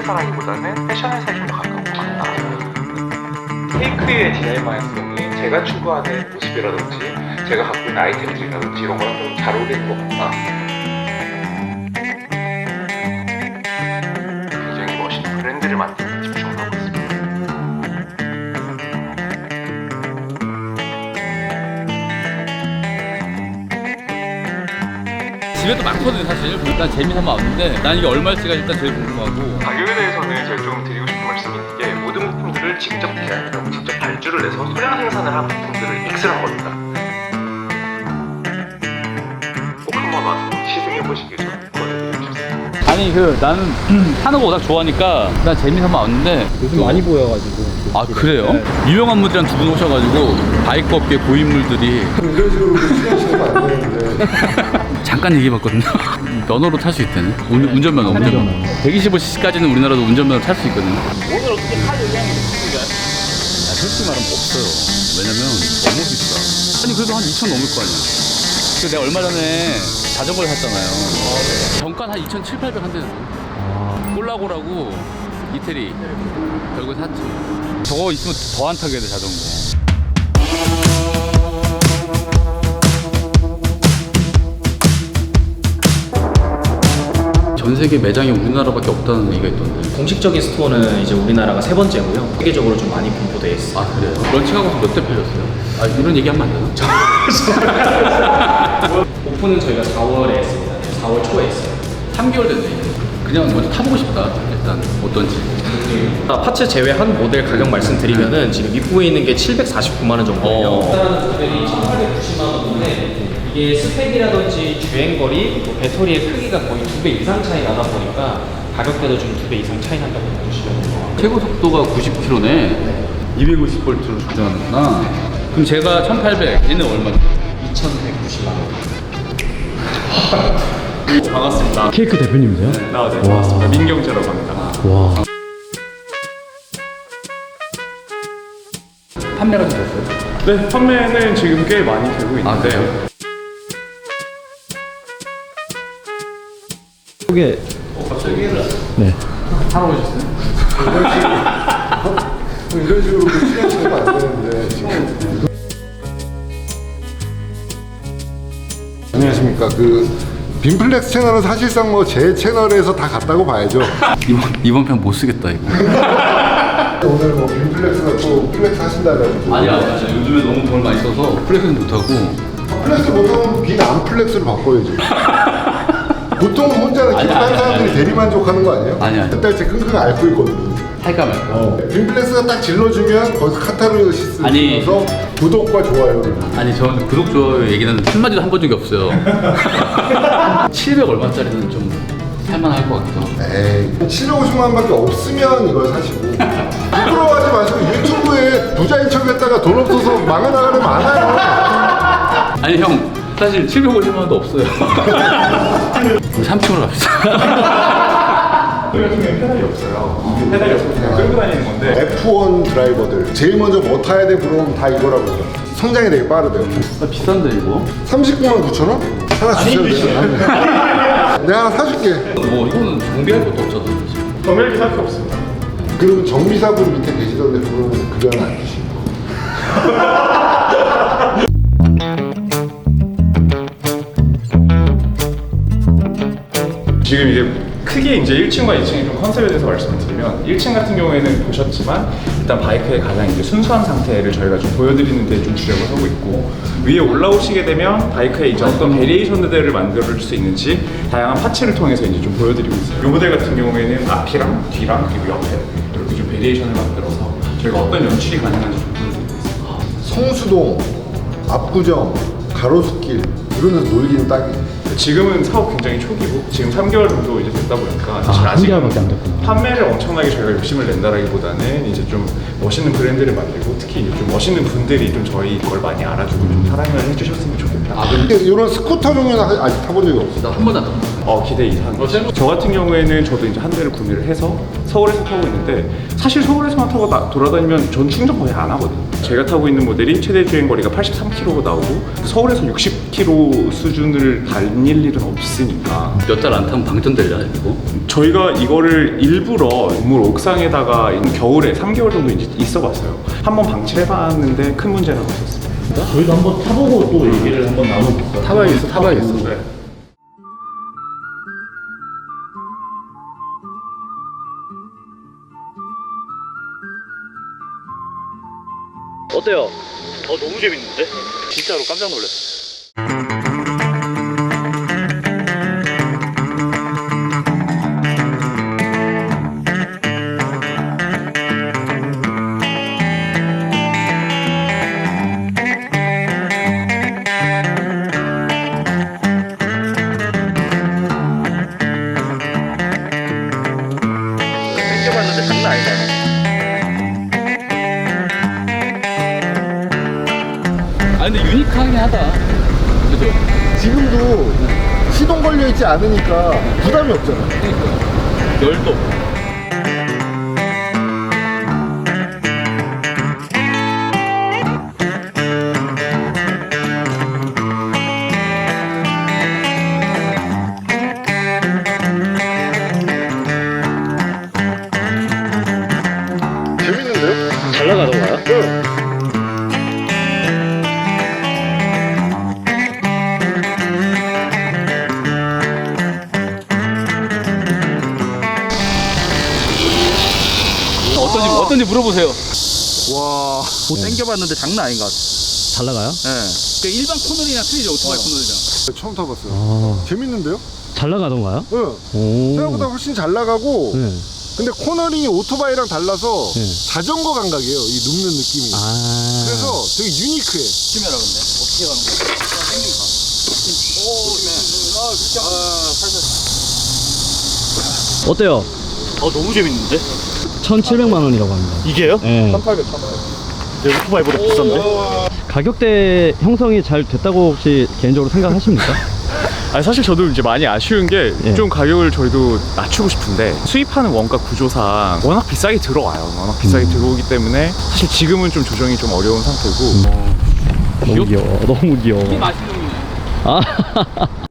회사라기보다는 패션 회사에 좀더 가까운 것 같다. 케이크의 디자인 방향성이 제가 추구하는 모습이라든지 제가 갖고 있는 아이템들이라든지 이런 거랑 좀 잘 어울리는 것 같다. 집에 도 많거든 사실. 일단 재미삼아 왔는데 난 이게 얼마일지가 일단 제일 궁금하고. 가격에 대해서는 제가 좀 드리고 싶은 말씀이 있는 게 모든 부품들을 직접 디자인하고 직접 발주를 해서 소량 생산을 한 부품들을 믹스를 한 겁니다. 꼭 한번 와서 시승해 보시길 좀 권해드리고 싶습니다. 아니 그 나는 하는 거 워낙 좋아하니까 난 재미삼아 왔는데 요즘 많이 보여가지고. 아 그래요? 유명한 분들이랑 두 분 오셔가지고 바이크 업계 고인물들이 이런 식으로 시간 쓰면 안 되는데 잠깐 얘기해봤거든요. 면허로 탈 수 있다네. 운, 운전면허, 운전면허. 125cc까지는 우리나라도 운전면허 탈 수 있거든요. 오늘 어떻게 탈 의향이 있습니까? 아, 솔직히 말하면 없어요. 왜냐면 너무 비싸. 아니 그래도 한 2천 넘을 거 아니야. 그 내가 얼마 전에 자전거를 샀잖아요. 정가 한 2,700, 800 한대. 꼴라고라고 이태리. 결국 샀지. 저거 있으면 더 안 타게 돼 자전거. 전 세계 매장이 우리나라밖에 없다는 얘기가 있던데. 공식적인 스토어는 이제 우리나라가 세 번째고요. 세계적으로 좀 많이 분포되어 있어요. 아 그래요? 런칭하고서 몇 대 팔렸어요? 아 이런 얘기 하면 안 되나? 오픈은 저희가 4월에 했습니다. 4월 초에 했어요. 3개월 됐네. 그냥 먼저 타보고 싶다 일단 어떤지 아, 파츠 제외한 모델 가격 말씀드리면은 지금 입구에 있는 게 749만 원 정도예요. 어. 일단은 모델이 1,890만 원인데 이게 스펙이라든지 주행거리, 또 배터리의 크기가 거의 두 배 이상 차이 나다 보니까 가격대도 좀 두 배 이상 차이 난다고 봐주시면 돼요. 최고 속도가 90km네 250V로 조정하는구나 그럼 제가 1800 얘는 얼마? 2,190만 원. 반갑습니다. 케이크 대표님이세요? 나 네, 반갑습니다. 민경재라고 합니다. 와. 판매가 좀 됐어요? 네, 판매는 지금 꽤 많이 되고 있는데 아 그래요? 소개. 네. 하러 오셨어요? 이런 식으로 시간 쓰면 안 되는데 지금 안녕하십니까 그 빈플렉스 채널은 사실상 뭐 제 채널에서 다 갔다고 봐야죠. 이번, 이번 편 못 쓰겠다 이거. 오늘 뭐 빈플렉스가 또 플렉스 하신다 그래가지고 아니야 아니야 요즘에 너무 돈을 많이 써서 플렉스는 못하고. 플렉스 못하면 빈 안 플렉스로 바꿔야죠 보통 혼자 아니, 기록한 아니, 사람들이 아니. 대리만족하는 거 아니에요? 아니, 아니. 몇 달째 끙끙 앓고 있거든요 할까 말까 어. 빈플렉스가 딱 질러주면 거기서 카타르시스 아니. 면서 구독과 좋아요를 아니 저는 구독 좋아요 얘기는 한마디도 한 번 적이 없어요 700 얼마짜리는 좀 할만할 것 같기도 하고 에이 750만 원밖에 없으면 이걸 사시고 부끄러워하지 마시고 유튜브에 부자 인 척 했다가 돈 없어서 망해 나가는 많아요 아니 형 사실 750만 원도 없어요. 3층으로 갑시다. 우리가 중에 페달이 없어요. 페달이 없어서 그냥 끌고 다니는 건데. F1 드라이버들. 제일 먼저 뭐 타야 돼 물어보면 다 이거라고 성장이 되게 빠르대요. 아, 비싼데 이거? 39만 9천 원? 하나 주셔도 돼요. 내가 하나 사줄게. 뭐 이거는 정비할 것도 없잖아. 정밀기 살게 없습니다. 그리고 정비사분 밑에 계시던데 그분은 급여는 안 주시고 지금 이제 크게 이제 1층과 2층의 좀 컨셉에 대해서 말씀을 드리면 1층 같은 경우에는 보셨지만 일단 바이크의 가장 이제 순수한 상태를 저희가 좀 보여드리는 데 좀 주력을 하고 있고 위에 올라오시게 되면 바이크의 이제 어떤 베리에이션들을 만들 수 있는지 다양한 파츠를 통해서 이제 좀 보여드리고 있어요. 이 모델 같은 경우에는 앞이랑 뒤랑 그리고 옆에 이렇게 좀 베리에이션을 만들어서 저희가 어떤 연출이 가능한지 좀 보여드리고 있어요. 성수동 압구정 가로수길 이런 데서 놀기는 딱이에요 지금은 사업 굉장히 초기고 지금 3개월 정도 이제 됐다 보니까 사실 한 아직 개월밖에 안 됐구나. 판매를 엄청나게 저희가 욕심을 낸다라기보다는 이제 좀 멋있는 브랜드를 만들고 특히 이제 좀 멋있는 분들이 좀 저희 걸 많이 알아주고 좀 사랑을 해주셨으면 좋겠다. 아, 근데 이런 스쿠터 종류는 아- 아직 타본 적이 없어. 나 한 번도 안 타봤어. 어 기대 이상. 저 같은 경우에는 저도 이제 한 대를 구매를 해서 서울에서 타고 있는데 사실 서울에서만 타고 나- 돌아다니면 전 충전 거의 안 하거든요. 제가 타고 있는 모델이 최대 주행 거리가 83km 나오고 서울에서 60km 수준을 달릴 일은 없으니까 몇달 안 타면 방전되려나 이거? 저희가 이거를 일부러 건물 옥상에다가 겨울에 3개월 정도 이제 있어 봤어요. 한번 방치를 해봤는데 큰 문제는 없었습니 다. 저희도 한번 타보고 또 얘기를 한번 나눠볼까요? 타봐야겠어, 타봐야겠어. 네. 어때요? 어 너무 재밌는데? 진짜로 깜짝 놀랐어. 근데 유니크하긴 하다. 그죠? 지금도 시동 걸려 있지 않으니까 부담이 없잖아. 열도. 재밌는데요? 어떤지 어떤지 물어보세요. 와. 뭐 땡겨봤는데 장난 아닌 것 같아. 잘 나가요? 그 일반 코너링이랑 틀리죠 오토바이 코너링이랑. 처음 타봤어요. 아. 재밌는데요? 잘 나가던가요? 응. 오. 생각보다 훨씬 잘 나가고 네. 근데 코너링이 오토바이랑 달라서 네. 자전거 감각이에요. 이 눕는 느낌이. 아. 그래서 되게 유니크해. 심해라 근데 어떻게 가는 거야? 어때요? 어 너무 재밌는데? 1,700만 원이라고 합니다. 이게요? 네. 3,800, 3,800. 내 오토바이보다 비싼데? 가격대 형성이 잘 됐다고 혹시 개인적으로 생각하십니까? 아니 사실 저도 이제 많이 아쉬운 게좀 예. 가격을 저희도 낮추고 싶은데 수입하는 원가 구조상 워낙 비싸게 들어와요. 워낙 비싸게 들어오기 때문에 사실 지금은 좀 조정이 좀 어려운 상태고 너무 귀여워. 너무 귀여워. 아.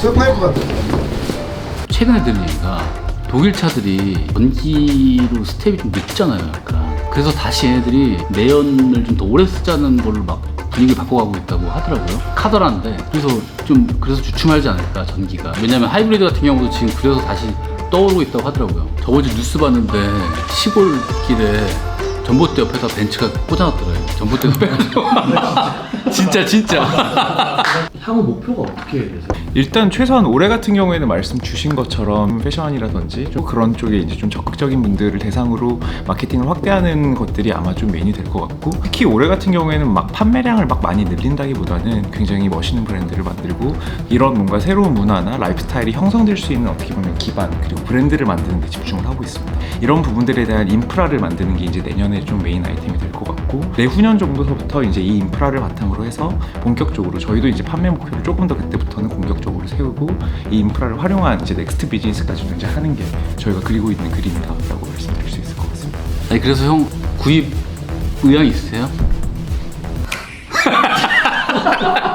스파이프 같은 최근에 들은 얘기가 독일 차들이 전기로 스텝이 좀 늦잖아요. 약간. 그래서 다시 얘네들이 내연을 좀 더 오래 쓰자는 걸로 막 분위기 바꿔가고 있다고 하더라고요. 카더라인데 그래서 좀 그래서 주춤하지 않을까 전기가. 왜냐면 하이브리드 같은 경우도 지금 그래서 다시 떠오르고 있다고 하더라고요. 저번 주 뉴스 봤는데 시골길에 전봇대 옆에다 벤츠가 꽂아놨더라고요. 전봇대도 빼가지고. 진짜 진짜. 향후 목표가 어떻게 되세요? 일단 최소한 올해 같은 경우에는 말씀 주신 것처럼 패션이라든지 좀 그런 쪽에 이제 좀 적극적인 분들을 대상으로 마케팅을 확대하는 것들이 아마 좀 메인이 될 것 같고 특히 올해 같은 경우에는 막 판매량을 막 많이 늘린다기보다는 굉장히 멋있는 브랜드를 만들고 이런 뭔가 새로운 문화나 라이프스타일이 형성될 수 있는 어떻게 보면 기반 그리고 브랜드를 만드는 데 집중을 하고 있습니다. 이런 부분들에 대한 인프라를 만드는 게 이제 내년에 좀 메인 아이템이 될 것 같고 내후년 정도서부터 이제 이 인프라를 바탕으로 해서 본격적으로 저희도 이제 판매 목표를 조금 더 그때부터는 공격적으로 세우고 이 인프라를 활용한 이제 넥스트 비즈니스까지 이제 하는 게 저희가 그리고 있는 그림이다라고 말씀드릴 수 있을 것 같습니다. 아니 그래서 형 구입 의향 있으세요?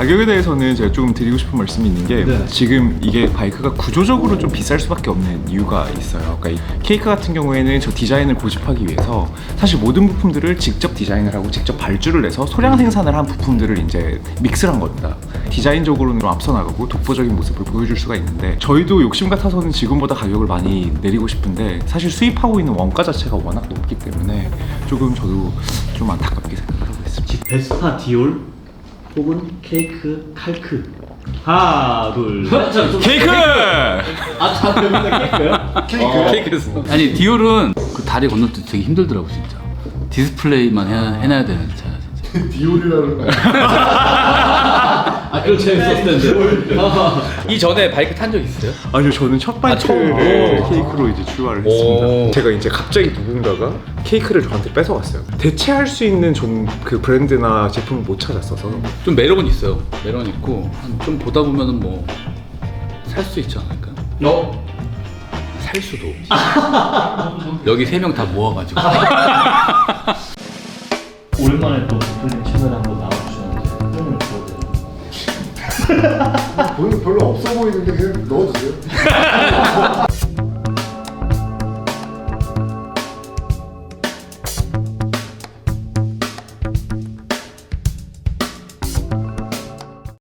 가격에 대해서는 제가 조금 드리고 싶은 말씀이 있는 게 네. 지금 이게 바이크가 구조적으로 좀 비쌀 수밖에 없는 이유가 있어요. 그러니까 이 케이크 같은 경우에는 저 디자인을 고집하기 위해서 사실 모든 부품들을 직접 디자인을 하고 직접 발주를 내서 소량 생산을 한 부품들을 이제 믹스를 한 겁니다. 디자인적으로는 좀 앞서 나가고 독보적인 모습을 보여줄 수가 있는데 저희도 욕심 같아서는 지금보다 가격을 많이 내리고 싶은데 사실 수입하고 있는 원가 자체가 워낙 높기 때문에 조금 저도 좀 안타깝게 생각을 하고 있습니다. 베스파 디올 혹은 케이크 칼크 하나 둘 셋. 케이크! 아다 여기가 케이크요? 케이크였어. 아니 디올은 그 다리 때 되게 힘들더라고 진짜. 디스플레이만 해, 해놔야 되는 차야 진짜. 디올이라는 거. 아아 그거 재밌었을 텐데. 이 전에 바이크 탄 적 있어요? 아니요 저는 첫 아, 처음? 바이크를 오. 케이크로 이제 출발을 오. 했습니다 제가 이제 갑자기 누군가가 케이크를 저한테 뺏어갔어요 대체할 수 있는 좀 그 브랜드나 제품을 못 찾았어서 좀 매력은 있어요. 매력은 있고 한좀 보다 보면은 뭐 살 수 있지 않을까? 어? 살 수도. 여기 세 명 다 모아가지고. 오랜만에 또 채널에 한번 나와 보이 별로 없어 보이는데 그냥 넣어주세요.